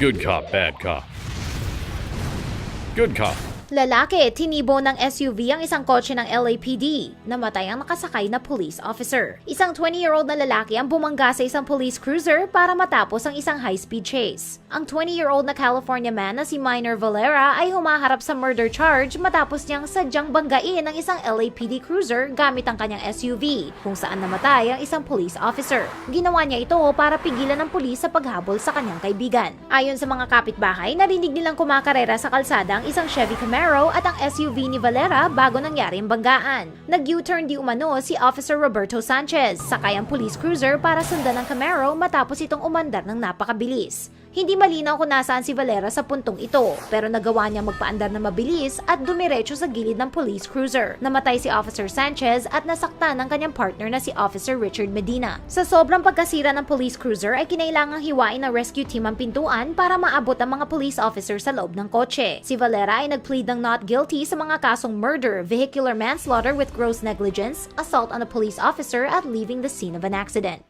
Good cop, bad cop. Good cop. Lalaki, tinibo ng SUV ang isang kotse ng LAPD. Namatay ang nakasakay na police officer. Isang 20-year-old na lalaki ang bumangga sa isang police cruiser para matapos ang isang high-speed chase. Ang 20-year-old na California man na si Minor Valera ay humaharap sa murder charge matapos niyang sadyang banggain ang isang LAPD cruiser gamit ang kanyang SUV, kung saan namatay ang isang police officer. Ginawa niya ito para pigilan ng pulis sa paghabol sa kanyang kaibigan. Ayon sa mga kapitbahay, narinig nilang kumakarera sa kalsada ang isang Chevy Camaro at ang SUV ni Valera bago nangyari ang banggaan. Nag-U-turn di umano si Officer Roberto Sanchez, sakay ang police cruiser para sundan ang Camaro matapos itong umandar ng napakabilis. Hindi malinaw kung nasaan si Valera sa puntong ito, pero nagawa niya magpaandar na mabilis at dumiretso sa gilid ng police cruiser. Namatay si Officer Sanchez at nasaktan ang kanyang partner na si Officer Richard Medina. Sa sobrang pagkasira ng police cruiser ay kinailangang hiwain ng rescue team ang pintuan para maabot ang mga police officer sa loob ng kotse. Si Valera ay nagplead ng not guilty sa mga kasong murder, vehicular manslaughter with gross negligence, assault on a police officer at leaving the scene of an accident.